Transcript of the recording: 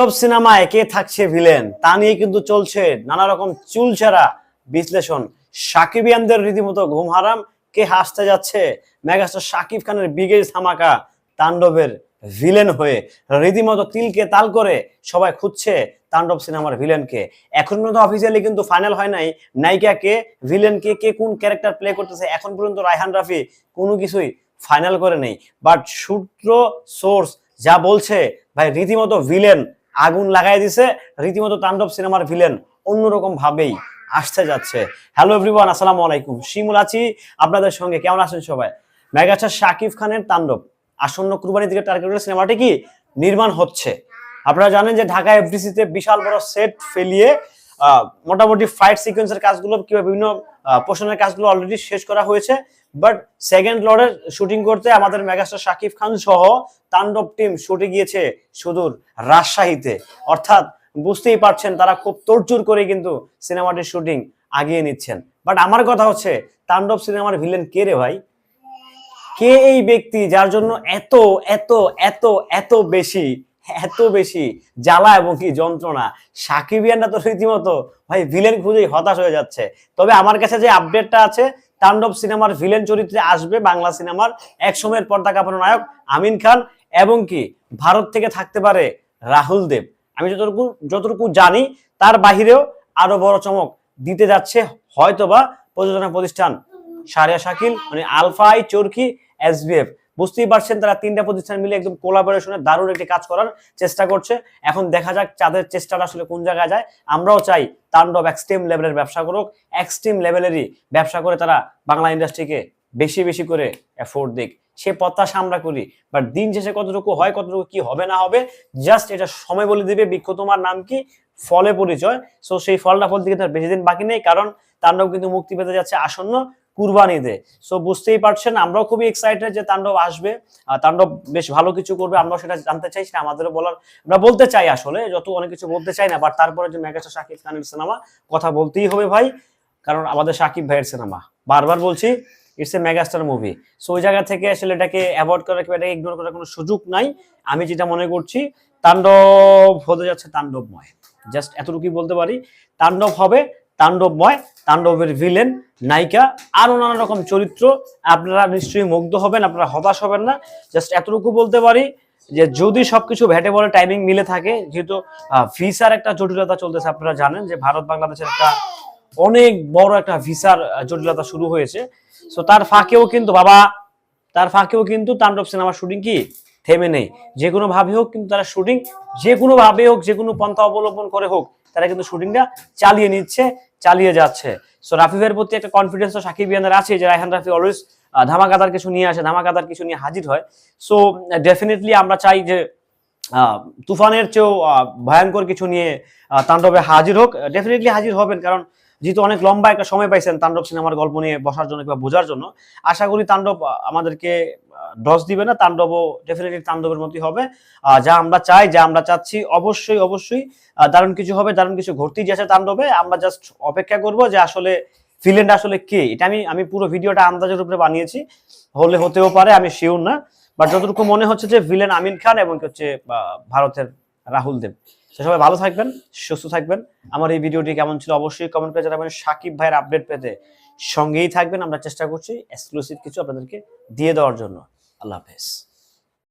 তাণ্ডব সিনেমায় কে থাকছে ভিলেন, তা নিয়ে কিন্তু চলছে নানা রকম চুলচেরা বিশ্লেষণ। সাকিবিয়ানদের রীতিমতো ঘুম হারাম, কে হাসতে যাচ্ছে? মেগাস্টার শাকিব খানের বিগেজ ধামাকা তাণ্ডবের ভিলেন হয়ে রীতিমতো তিলকে তাল করে সবাই খুঁজছে তাণ্ডব সিনেমার ভিলেনকে। এখন পর্যন্ত অফিসিয়ালি কিন্তু ফাইনাল হয় নাই। নায়িকা কে ভিলেন কে কে কোন ক্যারেক্টার প্লে করতেছে, এখন পর্যন্ত রায়হান রাফি কোনো কিছুই ফাইনাল করে নেই। বাট সূত্র সোর্স যা বলছে, ভাই রীতিমতো ভিলেন আগুন লাগাই দিছে, রীতিমতো তাণ্ডব সিনেমার ভিলেন অন্যরকম ভাবেই আসতে যাচ্ছে। হ্যালো এভরিওয়ান আসসালামু আলাইকুম। শিমুল আছি, আপনাদের সঙ্গে। কেমন আছেন সবাই? মেগাস্টার শাকিব খানের তাণ্ডব। আসন্ন কুরবানি দিকে টার্গেট সিনেমাটি কি? নির্মাণ হচ্ছে। আপনারা জানেন যে ঢাকা এফডিসিতে বিশাল বড় সেট ফেলিয়ে মোটামুটি ফাইট সিকোয়েন্সের কাজগুলো কিংবা বিভিন্ন পোষণের কাজগুলো অলরেডি শেষ করা হয়েছে। বাট সেকেন্ড লর্ডের শুটিং করতে আমাদের মেগাস্টার শাকিব খান সহ তাণ্ডব টিম শুটে গিয়েছে সুদূর রাজশাহীতে। অর্থাৎ বুঝতেই পারছেন তারা খুব তোড়জোড় করে কিন্তু সিনেমাটির শুটিং আগিয়ে নিচ্ছেন। বাট আমার কথা হচ্ছে, তাণ্ডব সিনেমার ভিলেন কে রে ভাই? কে এই ব্যক্তি যার জন্য এত এত এত এত বেশি এত বেশি জ্বালা এবং কি যন্ত্রণা। সাকিবিয়ানরা তো রীতিমতো ভাই ভিলেন খুঁজেই হতাশ হয়ে যাচ্ছে। তবে আমার কাছে যে আপডেটটা আছে, তাণ্ডব সিনেমার ভিলেন চরিত্রে আসবে বাংলা সিনেমার এক সময়ের পর্দা কাঁপানো নায়ক আমিন খান এবং কি ভারত থেকে থাকতে পারে রাহুল দেব। আমি যতটুকু যতটুকু জানি, তার বাহিরেও আরও বড় চমক দিতে যাচ্ছে হয়তোবা প্রযোজনা প্রতিষ্ঠান সারিয়া শাকিল মানে আলফাই চরকি এসবিএফ বুঝতেই পারছেন তারা তিনটা প্রতিষ্ঠান মিলে একদম কোলাবোরেশনে দারুণ একটি কাজ করার চেষ্টা করছে। এখন দেখা যাক তাদের চেষ্টাটা আসলে কোন জায়গায় যায়। আমরাও চাই তাণ্ডব এক্সট্রিম লেভেলের ব্যবসা করুক। এক্সট্রিম লেভেলেরই ব্যবসা করে তারা বাংলা ইন্ডাস্ট্রিকে বেশি বেশি করে এফোর্ট দিক। সে প্রত্যাশা আমরা করি বাট দিন শেষে কতটুকু হয়, কতটুকু কি হবে না হবে জাস্ট এটা সময় বলে দিবে বৃক্ষ তোমার নাম কি? ফলে পরিচয়। সো সেই ফলটা ফল দিকে তার বেশি দিন বাকি নেই, কারণ তাণ্ডব কিন্তু মুক্তি পেতে যাচ্ছে আসন্ন কুরবানিতে সো বুঝতেই পারছেন, আমরাও খুবই এক্সাইটেড যে তাণ্ডব আসবে। তাণ্ডব বেশ ভালো কিছু করবে, আমরাও সেটা জানতে চাই, সেটা আমাদেরও বলার আমরা বলতে চাই আসলে, যত অনেক কিছু বলতে চাই না বাট তারপরে যে মেগাস্টার শাকিব খানের সিনেমা, কথা বলতেই হবে ভাই, কারণ আমাদের শাকিব ভাইয়ের সিনেমা। বারবার বলছি it's a megastar movie so ওই জায়গা থেকে আসলে এটাকে অ্যাভয়েড করা কিংবা এটাকে ইগনোর করার কোনো সুযোগ নাই। আমি যেটা মনে করছি, তাণ্ডব হতে যাচ্ছে তাণ্ডবময়। জাস্ট এতটুকুই বলতে পারি, তাণ্ডব হবে তাণ্ডবময়, তাণ্ডবের ভিলেন নায়িকা আরও নানা রকম চরিত্র। আপনারা নিশ্চয়ই মুগ্ধ হবেন, আপনারা হতাশ হবেন না। জাস্ট এতটুকু বলতে পারি যে যদি সবকিছু ভেটে বলে টাইমিং মিলে থাকে, যেহেতু ভিসার একটা জটিলতা চলতেছে, আপনারা জানেন যে ভারত বাংলাদেশের একটা অনেক বড় একটা ভিসার জটিলতা শুরু হয়েছে। সো তার ফাঁকেও কিন্তু, বাবা, তার ফাঁকেও কিন্তু তাণ্ডব সিনেমার শুটিং কি? থেমে নেই। যে কোনো ভাবে হোক কিন্তু তারা শুটিং যে কোনো ভাবে হোক, যে কোনো পন্থা অবলম্বন করে হোক, তারা কিন্তু শুটিংটা চালিয়ে নিচ্ছে। চালিয়ে যাচ্ছে। সো রাফিফের প্রতি একটা কনফিডেন্স তো সাকিব ইয়ানের আছে যে রায়হান রাফি অলওয়েজ ধামাকাদার কিছু নিয়ে আসে, ধামাকাদার কিছু নিয়ে হাজির হয়। সো ডেফিনেটলি আমরা চাই যে তুফানের চেয়েও ভয়ঙ্কর কিছু নিয়ে তাণ্ডবে হাজির হোক। ডেফিনেটলি হাজির হবেন, কারণ যেহেতু অনেক লম্বা একটা সময় পাইছেন তাণ্ডব সিনেমার গল্প নিয়ে বসার জন্য কিংবা বোঝার জন্য, আশা করি তাণ্ডব আমাদেরকে ডস দিবে না। তাণ্ডবও ডেফিনেটলি তাণ্ডবের মতোই হবে। যা আমরা চাই, যা আমরা চাচ্ছি, অবশ্যই অবশ্যই দারুণ কিছু হবে, দারুণ কিছু ঘটতেই যাচ্ছে তাণ্ডবে। আমরা জাস্ট অপেক্ষা করব যে আসলে ভিলেনটা আসলে কে? এটা আমি আমি পুরো ভিডিওটা আন্দাজের উপরে বানিয়েছি। হলে হতেও পারে, আমি শিওর না। বাট যতটুকু মনে হচ্ছে যে ভিলেন আমিন খান এবং হচ্ছে ভারতের রাহুল দেব। সবাই ভালো থাকবেন, সুস্থ থাকবেন। আমার এই ভিডিওটি কেমন ছিল অবশ্যই কমেন্ট করে জানাবেন। সাকিব ভাইয়ের আপডেট পেতে সঙ্গেই থাকবেন। আমরা চেষ্টা করছি এক্সক্লুসিভ কিছু আপনাদেরকে দিয়ে দেওয়ার জন্য। আল্লাহ হাফেজ।